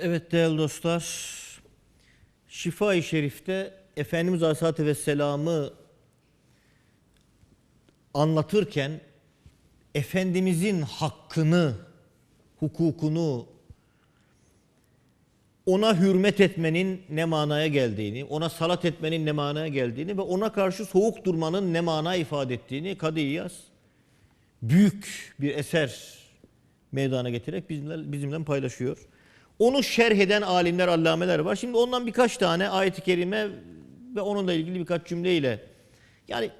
Evet değerli dostlar, Şifa-i Şerif'te Efendimiz Aleyhisselatü Vesselam'ı anlatırken Efendimizin hakkını, hukukunu, ona hürmet etmenin ne manaya geldiğini, ona salat etmenin ne manaya geldiğini ve ona karşı soğuk durmanın ne mana ifade ettiğini Kadı İyaz büyük bir eser meydana getirerek bizimle, bizimle paylaşıyor. Onu şerh eden alimler, allameler var. Şimdi ondan birkaç tane ayet-i kerime ve onunla ilgili birkaç cümleyle yani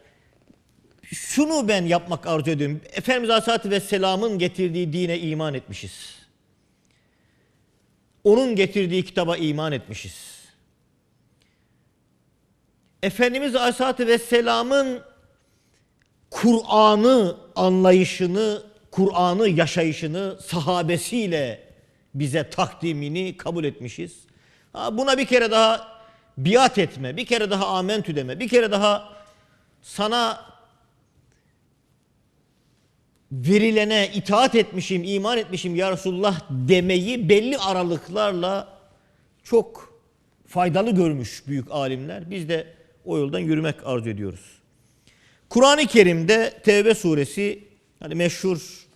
şunu ben yapmak arzu ediyorum. Efendimiz Aleyhisselatü Vesselam'ın getirdiği dine iman etmişiz. Onun getirdiği kitaba iman etmişiz. Efendimiz Aleyhisselatü Vesselam'ın Kur'an'ı anlayışını, Kur'an'ı yaşayışını sahabesiyle bize takdimini kabul etmişiz. Ha, buna bir kere daha biat etme, bir kere daha amentü deme, bir kere daha sana verilene itaat etmişim, iman etmişim ya Resulullah demeyi belli aralıklarla çok faydalı görmüş büyük alimler. Biz de o yoldan yürümek arzu ediyoruz. Kur'an-ı Kerim'de Tevbe suresi hani meşhur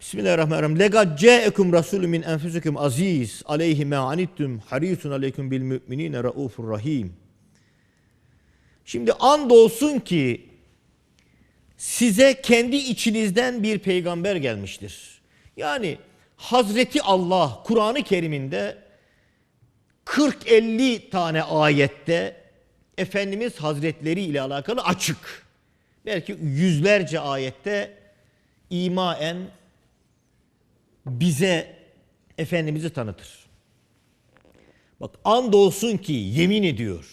Bismillahirrahmanirrahim. Legad ca'ekum rasulun min enfusikum aziz aleyhi ma anittum harisun aleykum bil mu'minine raufur rahim. Şimdi andolsun ki size kendi içinizden bir peygamber gelmiştir. Yani Hazreti Allah Kur'an-ı Kerim'inde 40-50 tane ayette Efendimiz Hazretleri ile alakalı açık. Belki yüzlerce ayette imaen bize Efendimiz'i tanıtır. Bak andolsun ki yemin ediyor.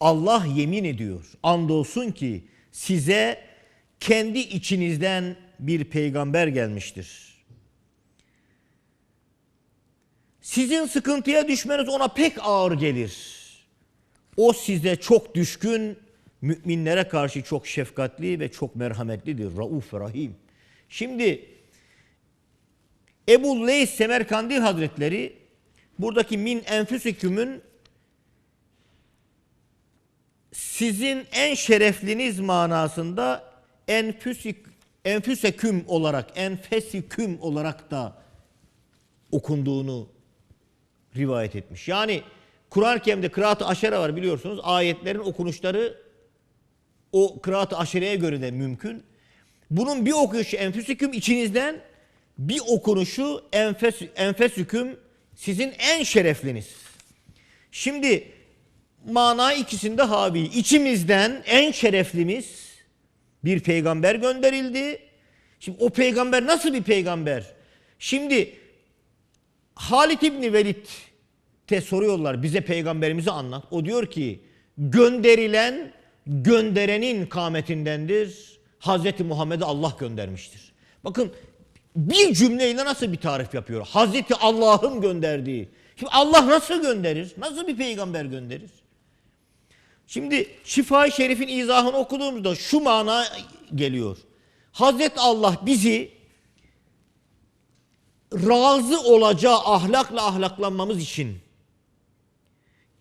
Allah yemin ediyor. Andolsun ki size kendi içinizden bir peygamber gelmiştir. Sizin sıkıntıya düşmeniz ona pek ağır gelir. O size çok düşkün, müminlere karşı çok şefkatli ve çok merhametlidir. Rauf ve Rahim. Şimdi Ebu Leys Semerkandi Hazretleri buradaki min enfüsikümün sizin en şerefliniz manasında enfüsik, enfüseküm olarak, enfesiküm olarak da okunduğunu rivayet etmiş. Yani Kur'an-ı Kerim'de kıraat-ı aşere var biliyorsunuz. Ayetlerin okunuşları o kıraat-ı aşereye göre de mümkün. Bunun bir okuyuşu enfüsiküm içinizden, bir okunuşu enfes, enfesüküm sizin en şerefliniz. Şimdi mana ikisinde havi. İçimizden en şereflimiz bir peygamber gönderildi. Şimdi o peygamber nasıl bir peygamber? Şimdi Halit İbni Velid te soruyorlar bize peygamberimizi anlat. O diyor ki gönderilen gönderenin kâmetindendir. Hazreti Muhammed'i Allah göndermiştir. Bakın bir cümleyle nasıl bir tarif yapıyor? Hazreti Allah'ın gönderdiği. Şimdi Allah nasıl gönderir? Nasıl bir peygamber gönderir? Şimdi Şifa-i Şerif'in izahını okuduğumuzda şu mana geliyor. Hazreti Allah bizi razı olacağı ahlakla ahlaklanmamız için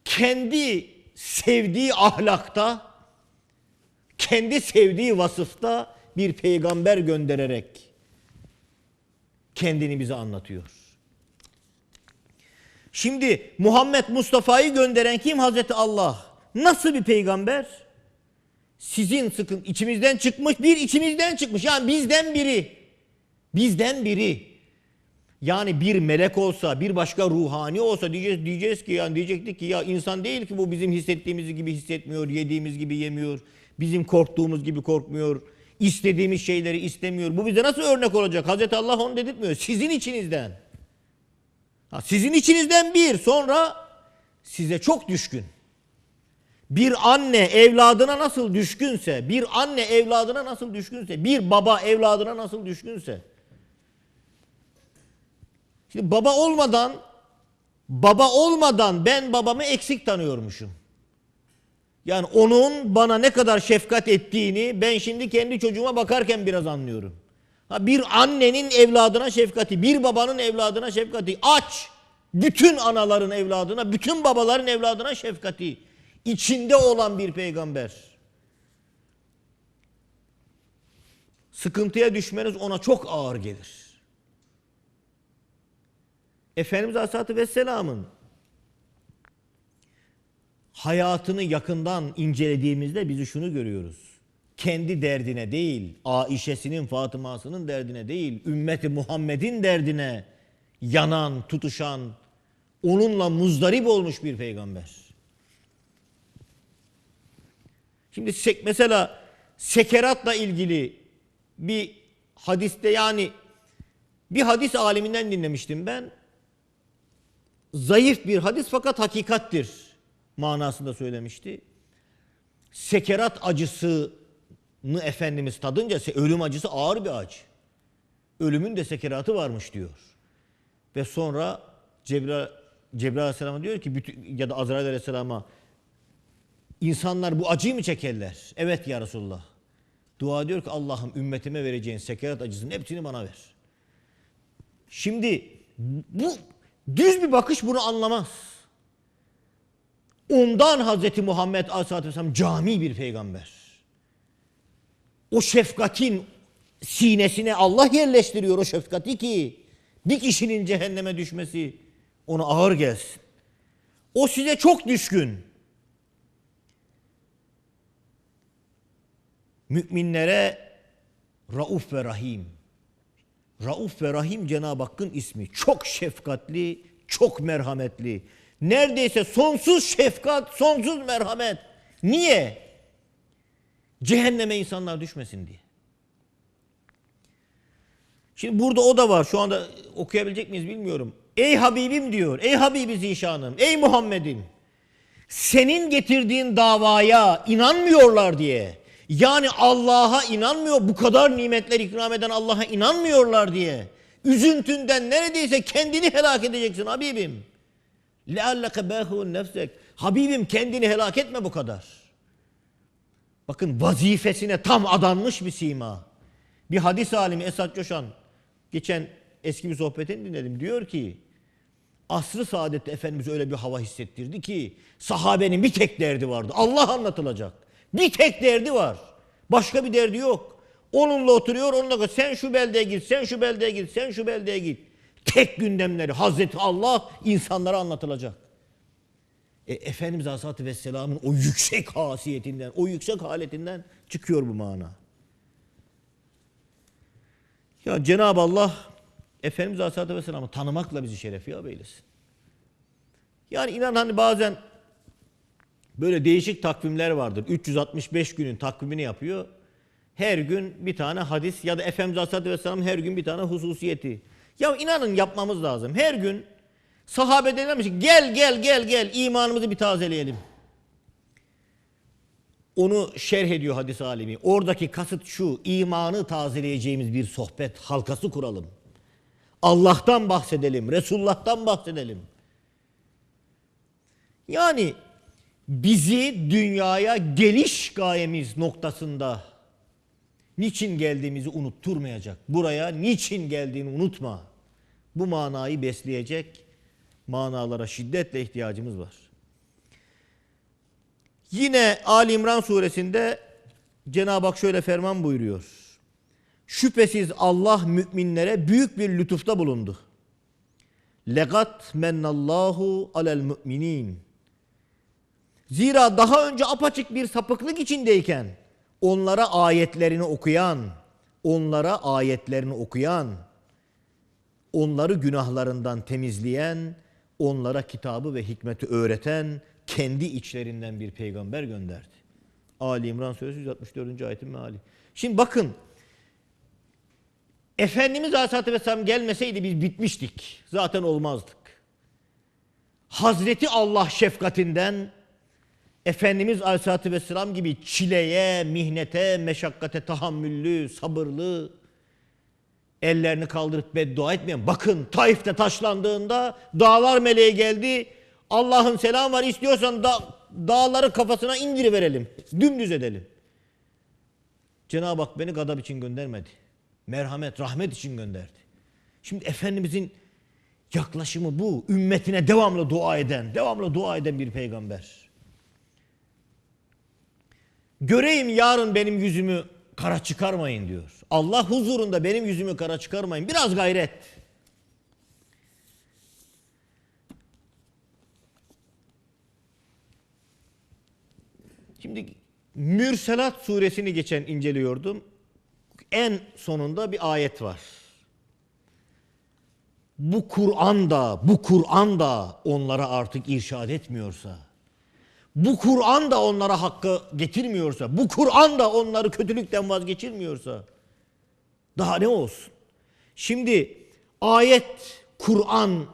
kendi sevdiği ahlakta, kendi sevdiği vasıfta bir peygamber göndererek kendini bize anlatıyor. Şimdi Muhammed Mustafa'yı gönderen kim? Hazreti Allah. Nasıl bir peygamber? Sizin sıkın içimizden çıkmış, bir içimizden çıkmış. Yani bizden biri. Bizden biri. Yani bir melek olsa, bir başka ruhani olsa diyeceğiz, diyeceğiz ki yani diyecektik ki ya insan değil ki bu bizim hissettiğimiz gibi hissetmiyor, yediğimiz gibi yemiyor, bizim korktuğumuz gibi korkmuyor, istediğimiz şeyleri istemiyor. Bu bize nasıl örnek olacak? Hazreti Allah onu dedirtmiyor. Sizin içinizden. Ha, sizin içinizden bir, sonra size çok düşkün. Bir anne evladına nasıl düşkünse, bir anne evladına nasıl düşkünse, bir baba evladına nasıl düşkünse, Şimdi baba olmadan baba olmadan ben babamı eksik tanıyormuşum. Yani onun bana ne kadar şefkat ettiğini ben şimdi kendi çocuğuma bakarken biraz anlıyorum. Ha bir annenin evladına şefkati, bir babanın evladına şefkati aç. Bütün anaların evladına, bütün babaların evladına şefkati içinde olan bir peygamber. Sıkıntıya düşmeniz ona çok ağır gelir. Efendimiz Aleyhisselatü Vesselam'ın hayatını yakından incelediğimizde bizi şunu görüyoruz. Kendi derdine değil, Aişe'sinin, Fatıma'sının derdine değil, ümmeti Muhammed'in derdine yanan, tutuşan, onunla muzdarip olmuş bir peygamber. Şimdi mesela sekeratla ilgili bir hadiste yani bir hadis aliminden dinlemiştim ben. Zayıf bir hadis fakat hakikattir manasında söylemişti. Sekerat acısını Efendimiz tadınca ölüm acısı ağır bir acı. Ölümün de sekeratı varmış diyor. Ve sonra Cebrail, Cebrail Aleyhisselam'a diyor ki ya da Azrail Aleyhisselam'a insanlar bu acıyı mı çekerler? Evet ya Resulullah. Dua diyor ki Allah'ım ümmetime vereceğin sekerat acısının hepsini bana ver. Şimdi bu düz bir bakış bunu anlamaz. Ondan Hazreti Muhammed Aleyhisselatü Vesselam cami bir peygamber. O şefkatin sinesine Allah yerleştiriyor o şefkati ki bir kişinin cehenneme düşmesi ona ağır gelsin. O size çok düşkün. Müminlere Rauf ve Rahim. Rauf ve Rahim Cenab-ı Hakk'ın ismi. Çok şefkatli, çok merhametli. Neredeyse sonsuz şefkat, sonsuz merhamet. Niye? Cehenneme insanlar düşmesin diye. Şimdi burada o da var. Şu anda okuyabilecek miyiz bilmiyorum. Ey Habibim diyor. Ey Habibi Zişanım. Ey Muhammed'im. Senin getirdiğin davaya inanmıyorlar diye. Yani Allah'a inanmıyor. Bu kadar nimetler ikram eden Allah'a inanmıyorlar diye. Üzüntünden neredeyse kendini helak edeceksin Habibim. لَاَلَّكَ بَاهُ nefsek. Habibim kendini helak etme bu kadar. Bakın vazifesine tam adanmış bir sima. Bir hadis alimi Esat Coşan geçen eski bir sohbetini dinledim. Diyor ki asrı saadette Efendimiz öyle bir hava hissettirdi ki sahabenin bir tek derdi vardı. Allah anlatılacak. Bir tek derdi var. Başka bir derdi yok. Onunla oturuyor, onunla sen şu beldeye git, sen şu beldeye git, sen şu beldeye git. Tek gündemleri Hazreti Allah insanlara anlatılacak. E, Efendimiz Aleyhisselatü Vesselam'ın o yüksek hasiyetinden, o yüksek haletinden çıkıyor bu mana. Ya Cenab-ı Allah Efendimiz Aleyhisselatü Vesselam'ı tanımakla bizi şerefiya beylesin. Yani inan hani bazen böyle değişik takvimler vardır. 365 günün takvimini yapıyor. Her gün bir tane hadis ya da Efendimiz Aleyhisselatü Vesselam her gün bir tane hususiyeti. Ya inanın yapmamız lazım. Her gün sahabe ki gel gel gel gel imanımızı bir tazeleyelim. Onu şerh ediyor hadis alimi. Oradaki kasıt şu, imanı tazeleyeceğimiz bir sohbet halkası kuralım. Allah'tan bahsedelim, Resulullah'tan bahsedelim. Yani bizi dünyaya geliş gayemiz noktasında niçin geldiğimizi unutturmayacak. Buraya niçin geldiğini unutma. Bu manayı besleyecek manalara şiddetle ihtiyacımız var. Yine Ali İmran suresinde Cenab-ı Hak şöyle ferman buyuruyor. Şüphesiz Allah müminlere büyük bir lütufta bulundu. Legat mennallahu alel müminin. Zira daha önce apaçık bir sapıklık içindeyken onlara ayetlerini okuyan, onlara ayetlerini okuyan, onları günahlarından temizleyen, onlara kitabı ve hikmeti öğreten kendi içlerinden bir peygamber gönderdi. Ali İmran Suresi 164. ayetin meali. Şimdi bakın Efendimiz Aleyhisselatü Vesselam gelmeseydi biz bitmiştik. Zaten olmazdık. Hazreti Allah şefkatinden Efendimiz Aleyhisselatü Vesselam gibi çileye, mihnete, meşakkate tahammüllü, sabırlı, ellerini kaldırıp beddua etmeyen. Bakın Taif'te taşlandığında dağlar meleği geldi. Allah'ın selam var istiyorsan da, dağları kafasına indiriverelim. Dümdüz edelim. Cenab-ı Hak beni gadab için göndermedi. Merhamet, rahmet için gönderdi. Şimdi Efendimizin Yaklaşımı bu. Ümmetine devamlı dua eden, devamlı dua eden bir peygamber. Göreyim yarın benim yüzümü kara çıkarmayın diyor. Allah huzurunda benim yüzümü kara çıkarmayın. Biraz gayret. Şimdi Mürselat suresini geçen inceliyordum. En sonunda bir ayet var. Bu Kur'an da, bu Kur'an da onlara artık irşad etmiyorsa, bu Kur'an da onlara hakkı getirmiyorsa, bu Kur'an da onları kötülükten vazgeçirmiyorsa daha ne olsun? Şimdi ayet Kur'an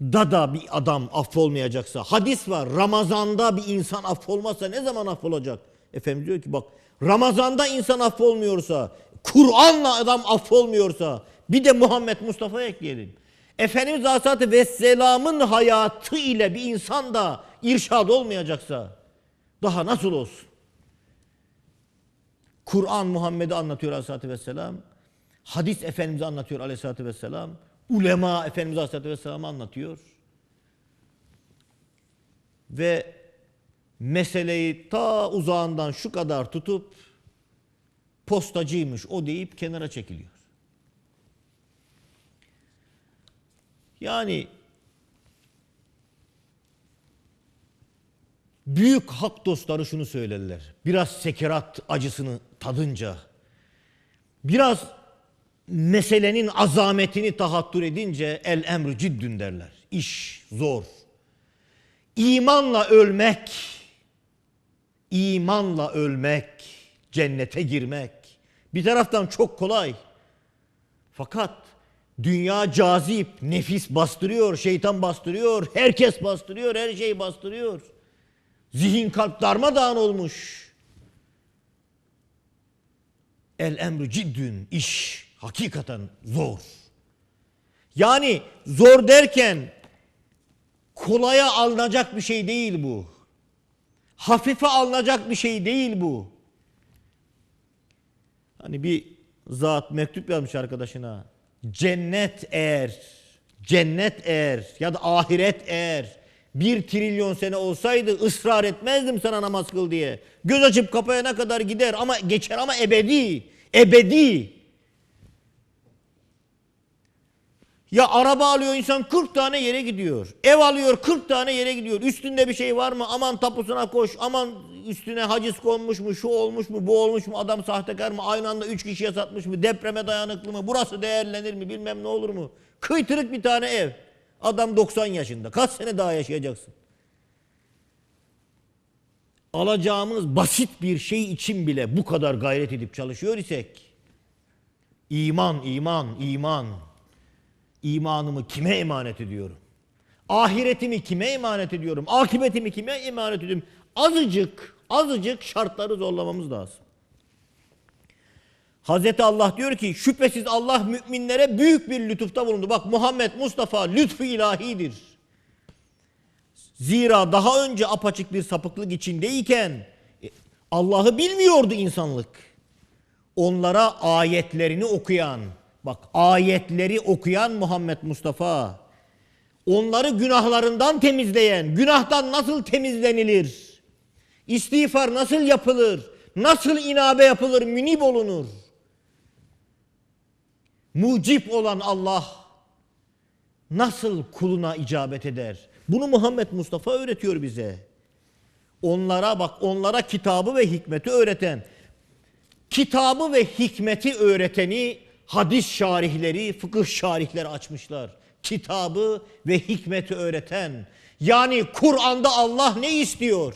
da da bir adam affolmayacaksa, hadis var Ramazan'da bir insan affolmazsa ne zaman affolacak? Efendimiz diyor ki bak Ramazan'da insan affolmuyorsa, Kur'an'la adam affolmuyorsa bir de Muhammed Mustafa ekleyelim. Efendimiz Aleyhisselatü Vesselam'ın hayatı ile bir insan da irşad olmayacaksa daha nasıl olsun? Kur'an Muhammed'i anlatıyor Aleyhisselatü Vesselam. Hadis Efendimiz'i anlatıyor Aleyhisselatü Vesselam. Ulema Efendimiz Aleyhisselatü Vesselam'ı anlatıyor. Ve meseleyi ta uzağından şu kadar tutup postacıymış o deyip kenara çekiliyor. Yani büyük hak dostları şunu söylerler. Biraz sekerat acısını tadınca, biraz meselenin azametini tahattür edince el emri ciddün derler. İş zor. İmanla ölmek, imanla ölmek, cennete girmek bir taraftan çok kolay. Fakat dünya cazip, nefis bastırıyor, şeytan bastırıyor, herkes bastırıyor, her şey bastırıyor. Zihin kalp darmadağın olmuş. El emru ciddün iş hakikaten zor. Yani zor derken kolaya alınacak bir şey değil bu. Hafife alınacak bir şey değil bu. Hani bir zat mektup yazmış arkadaşına. Cennet eğer, cennet eğer ya da ahiret eğer bir trilyon sene olsaydı ısrar etmezdim sana namaz kıl diye. Göz açıp kapayana kadar gider ama geçer ama ebedi. Ebedi. Ya araba alıyor insan 40 tane yere gidiyor. Ev alıyor 40 tane yere gidiyor. Üstünde bir şey var mı? Aman tapusuna koş. Aman üstüne haciz konmuş mu? Şu olmuş mu? Bu olmuş mu? Adam sahtekar mı? Aynı anda 3 kişiye satmış mı? Depreme dayanıklı mı? Burası değerlenir mi? Bilmem ne olur mu? Kıytırık bir tane ev. Adam 90 yaşında. Kaç sene daha yaşayacaksın? Alacağımız basit bir şey için bile bu kadar gayret edip çalışıyor isek iman, iman, iman. İmanımı kime emanet ediyorum? Ahiretimi kime emanet ediyorum? Akıbetimi kime emanet ediyorum? Azıcık, azıcık şartları zorlamamız lazım. Hazreti Allah diyor ki şüphesiz Allah müminlere büyük bir lütufta bulundu. Bak Muhammed Mustafa lütfu ilahidir. Zira daha önce apaçık bir sapıklık içindeyken e, Allah'ı bilmiyordu insanlık. Onlara ayetlerini okuyan, bak ayetleri okuyan Muhammed Mustafa, onları günahlarından temizleyen, günahtan nasıl temizlenilir, istiğfar nasıl yapılır, nasıl inabe yapılır, münib olunur. Mucip olan Allah nasıl kuluna icabet eder? Bunu Muhammed Mustafa öğretiyor bize. Onlara bak onlara kitabı ve hikmeti öğreten, kitabı ve hikmeti öğreteni hadis şarihleri, fıkıh şarihleri açmışlar. Kitabı ve hikmeti öğreten. Yani Kur'an'da Allah ne istiyor?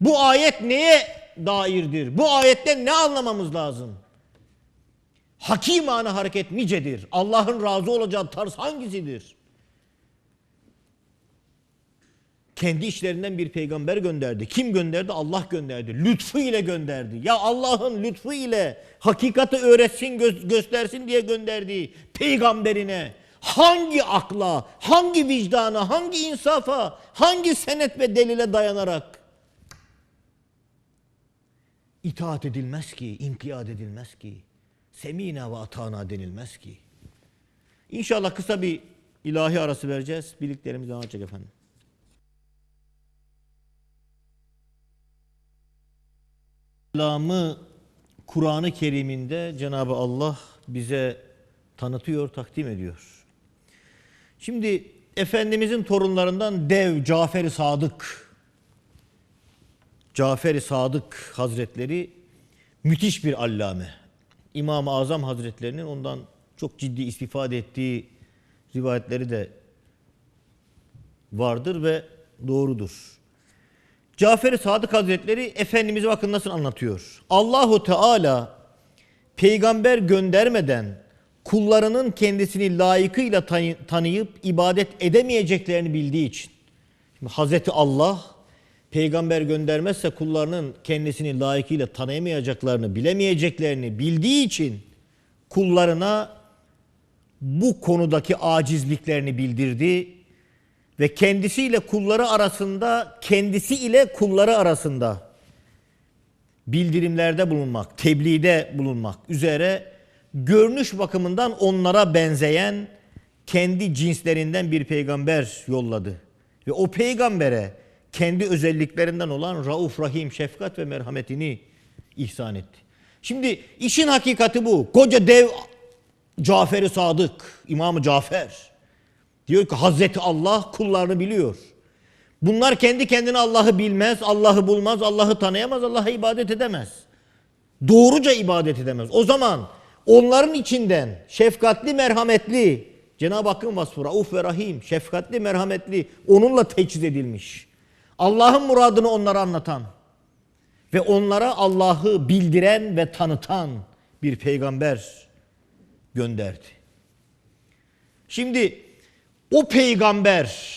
Bu ayet neye dairdir? Bu ayetten ne anlamamız lazım? Hakimane hareket nicedir? Allah'ın razı olacağı tarz hangisidir? Kendi işlerinden bir peygamber gönderdi. Kim gönderdi? Allah gönderdi. Lütfu ile gönderdi. Ya Allah'ın lütfu ile hakikati öğretsin, gö- göstersin diye gönderdiği peygamberine hangi akla, hangi vicdana, hangi insafa, hangi senet ve delile dayanarak itaat edilmez ki, inkiyat edilmez ki, semine ve atana denilmez ki. İnşallah kısa bir ilahi arası vereceğiz. Birliklerimizi anlatacak efendim. Kelamı Kur'an-ı Kerim'inde Cenab-ı Allah bize tanıtıyor, takdim ediyor. Şimdi Efendimizin torunlarından dev Cafer-i Sadık Cafer-i Sadık Hazretleri müthiş bir allame. İmam-ı Azam Hazretlerinin ondan çok ciddi istifade ettiği rivayetleri de vardır ve doğrudur. Cafer-i Sadık Hazretleri Efendimiz'i bakın nasıl anlatıyor. Allahu Teala peygamber göndermeden kullarının kendisini layıkıyla tanı- tanıyıp ibadet edemeyeceklerini bildiği için. Şimdi Hazreti Allah peygamber göndermezse kullarının kendisini layıkıyla tanıyamayacaklarını, bilemeyeceklerini bildiği için kullarına bu konudaki acizliklerini bildirdi ve kendisiyle kulları arasında, kendisi ile kulları arasında bildirimlerde bulunmak, tebliğde bulunmak üzere görünüş bakımından onlara benzeyen kendi cinslerinden bir peygamber yolladı. Ve o peygambere kendi özelliklerinden olan Rauf Rahim, şefkat ve merhametini ihsan etti. Şimdi işin hakikati bu. Koca dev Cafer-i Sadık, İmam-ı Cafer diyor ki Hazreti Allah kullarını biliyor. Bunlar kendi kendine Allah'ı bilmez, Allah'ı bulmaz, Allah'ı tanıyamaz, Allah'a ibadet edemez. Doğruca ibadet edemez. O zaman onların içinden şefkatli, merhametli, Cenab-ı Hakk'ın vasfı Rauf ve Rahim, şefkatli, merhametli, onunla teçhiz edilmiş. Allah'ın muradını onlara anlatan ve onlara Allah'ı bildiren ve tanıtan bir peygamber gönderdi. Şimdi o peygamber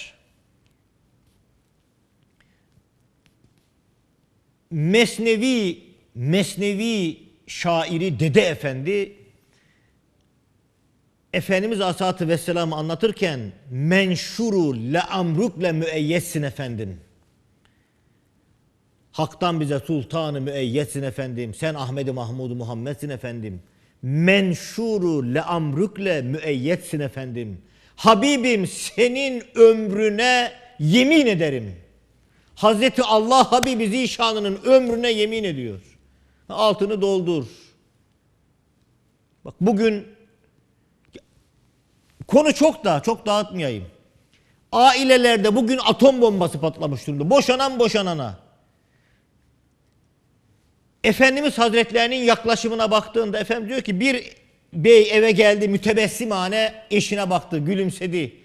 Mesnevi Mesnevi şairi Dede Efendi Efendimiz Aleyhisselatü Vesselam'ı anlatırken menşuru le amrukle müeyyessin efendim. Hak'tan bize sultanı müeyyetsin efendim. Sen Ahmedi Mahmud Muhammed'sin efendim. Menşuru le amrukle müeyyetsin efendim. Habibim senin ömrüne yemin ederim. Hazreti Allah Habibi Zişanı'nın ömrüne yemin ediyor. Altını doldur. Bak bugün konu çok da çok dağıtmayayım. Ailelerde bugün atom bombası patlamış durumda. Boşanan boşanana. Efendimiz Hazretlerinin yaklaşımına baktığında efendim diyor ki bir bey eve geldi mütebessimane eşine baktı gülümsedi.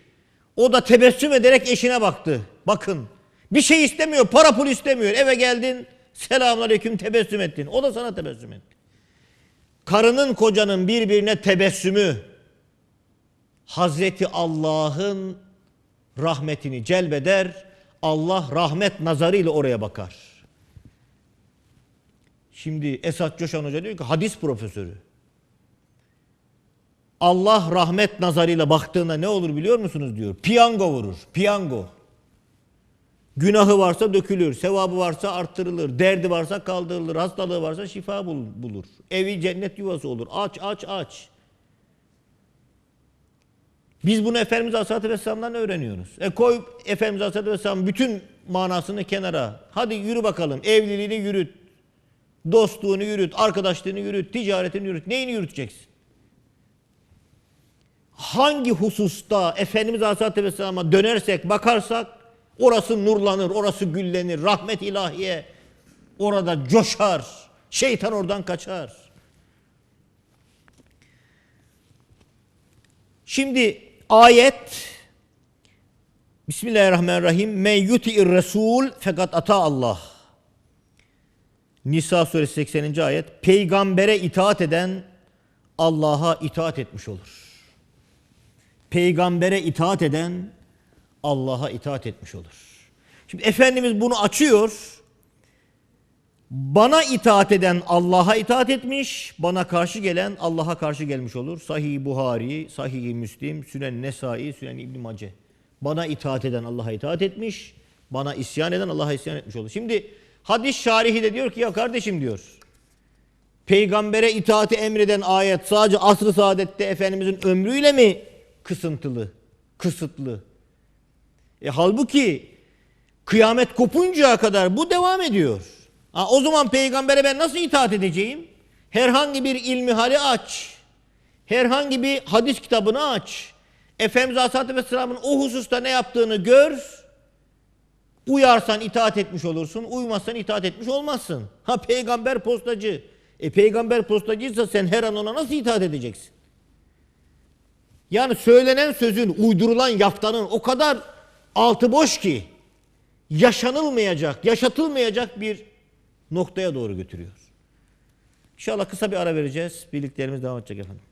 O da tebessüm ederek eşine baktı. Bakın bir şey istemiyor para pul istemiyor eve geldin selamünaleyküm tebessüm ettin. O da sana tebessüm etti. Karının kocanın birbirine tebessümü Hazreti Allah'ın rahmetini celbeder. Allah rahmet nazarıyla oraya bakar. Şimdi Esat Coşan Hoca diyor ki hadis profesörü. Allah rahmet nazarıyla baktığında ne olur biliyor musunuz diyor. Piyango vurur. Piyango. Günahı varsa dökülür, sevabı varsa arttırılır, derdi varsa kaldırılır, hastalığı varsa şifa bul- bulur. Evi cennet yuvası olur. Aç aç aç. Biz bunu Efendimiz Aleyhisselatü Vesselam'dan öğreniyoruz. E koy Efendimiz Aleyhisselatü Vesselam bütün manasını kenara. Hadi yürü bakalım. Evliliğini yürüt. Dostluğunu yürüt. Arkadaşlığını yürüt. Ticaretini yürüt. Neyini yürüteceksin? Hangi hususta Efendimiz Aleyhisselatü Vesselam'a dönersek, bakarsak orası nurlanır, orası güllenir. Rahmet ilahiye orada coşar. Şeytan oradan kaçar. Şimdi ayet Bismillahirrahmanirrahim. Men yuti'ir Resul fakat ata Allah. Nisa suresi 80. ayet. Peygambere itaat eden Allah'a itaat etmiş olur. Peygambere itaat eden Allah'a itaat etmiş olur. Şimdi Efendimiz bunu açıyor. Bana itaat eden Allah'a itaat etmiş, bana karşı gelen Allah'a karşı gelmiş olur. Sahih Buhari, Sahih Müslim, Sünen Nesai, Sünen İbn Mace. Bana itaat eden Allah'a itaat etmiş, bana isyan eden Allah'a isyan etmiş olur. Şimdi hadis şarihi de diyor ki ya kardeşim diyor. Peygambere itaati emreden ayet sadece asr-ı saadette Efendimizin ömrüyle mi kısıntılı, kısıtlı. E, halbuki kıyamet kopuncaya kadar bu devam ediyor. Ha, o zaman peygambere ben nasıl itaat edeceğim? Herhangi bir ilmihali aç. Herhangi bir hadis kitabını aç. Efendimiz Aleyhisselatü Vesselam'ın o hususta ne yaptığını gör. Uyarsan itaat etmiş olursun, uymazsan itaat etmiş olmazsın. Ha peygamber postacı. E peygamber postacıysa sen her an ona nasıl itaat edeceksin? Yani söylenen sözün, uydurulan yaftanın o kadar altı boş ki yaşanılmayacak, yaşatılmayacak bir noktaya doğru götürüyor. İnşallah kısa bir ara vereceğiz. Birliklerimiz devam edecek efendim.